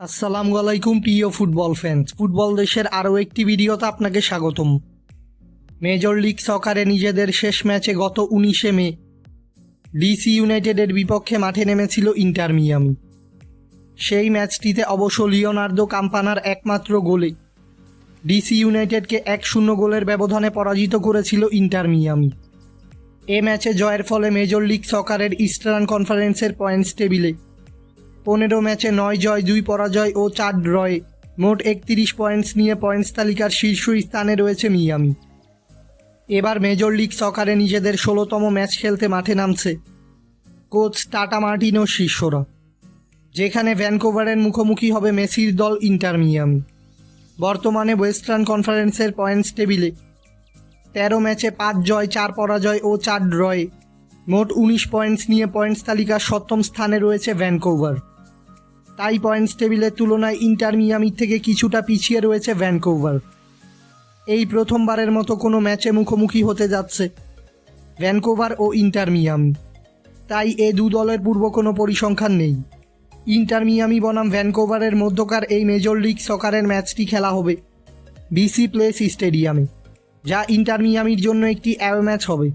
আসসালামু আলাইকুম, প্রিয় ফুটবল ফ্যান্স ফুটবল দেশের আরও একটি ভিডিওতে আপনাকে স্বাগতম। মেজর লিগ সকারে নিজেদের শেষ ম্যাচে গত উনিশে মে ডিসি ইউনাইটেডের বিপক্ষে মাঠে নেমেছিল ইন্টার মিয়ামি। সেই ম্যাচটিতে অবশ্য লিওনার্দো কাম্পানার একমাত্র গোলে ডিসি ইউনাইটেডকে এক শূন্য গোলের ব্যবধানে পরাজিত করেছিল ইন্টার মিয়ামি। এ ম্যাচে জয়ের ফলে মেজর লিগ সকারের ইস্টার্ন কনফারেন্সের পয়েন্টস টেবিলে পনেরো ম্যাচে নয় জয়, দুই পরাজয় ও চার ড্রয়ে। মোট একত্রিশ পয়েন্টস নিয়ে পয়েন্টস তালিকার শীর্ষ স্থানে রয়েছে মিয়ামি। এবার মেজর লিগ সকারে নিজেদের ষোলোতম ম্যাচ খেলতে মাঠে নামছে কোচ টাটা মার্টিনো শিষ্যরা, যেখানে ভ্যানকোভারের মুখোমুখি হবে মেসির দল ইন্টার মিয়ামি। বর্তমানে ওয়েস্টার্ন কনফারেন্সের পয়েন্টস টেবিলে। তেরো ম্যাচে পাঁচ জয়, চার পরাজয় ও চার ড্রয়ে। মোট উনিশ পয়েন্টস নিয়ে পয়েন্টস তালিকার সপ্তম স্থানে রয়েছে ভ্যানকোভার। তাই পয়েন্টস টেবিলের তুলনায় ইন্টার মিয়ামির থেকে কিছুটা পিছিয়ে রয়েছে ভ্যানকোভার। এই প্রথমবারের মতো কোনো ম্যাচে মুখোমুখি হতে যাচ্ছে ভ্যানকোভার ও ইন্টার মিয়ামি। তাই এ দু দলের পূর্ব কোনো পরিসংখ্যান নেই। ইন্টার মিয়ামি বনাম ভ্যানকোভারের মধ্যকার এই মেজর লিগ সকারের ম্যাচটি খেলা হবে বিসি প্লেস স্টেডিয়ামে, যা ইন্টার মিয়ামির জন্য একটি অ্যাওয়ে ম্যাচ হবে।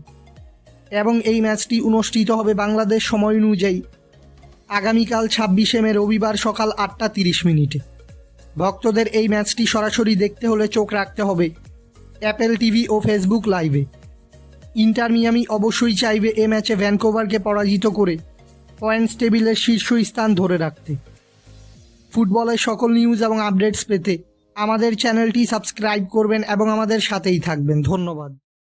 এবং এই ম্যাচটি অনুষ্ঠিত হবে বাংলাদেশ সময় অনুযায়ী। আগামীকাল ছাব্বিশে মে রবিবার সকাল আটটা তিরিশ মিনিটে। ভক্তদের এই ম্যাচটি সরাসরি দেখতে হলে চোখ রাখতে হবে অ্যাপেল টিভি ও ফেসবুক লাইভে। ইন্টার মিয়ামি অবশ্যই চাইবে এ ম্যাচে ভ্যানকোভারকে পরাজিত করে পয়েন্টস টেবিলের শীর্ষ স্থান ধরে রাখতে। ফুটবলের সকল নিউজ এবং আপডেটস পেতে আমাদের চ্যানেলটি সাবস্ক্রাইব করবেন এবং আমাদের সাথেই থাকবেন। ধন্যবাদ।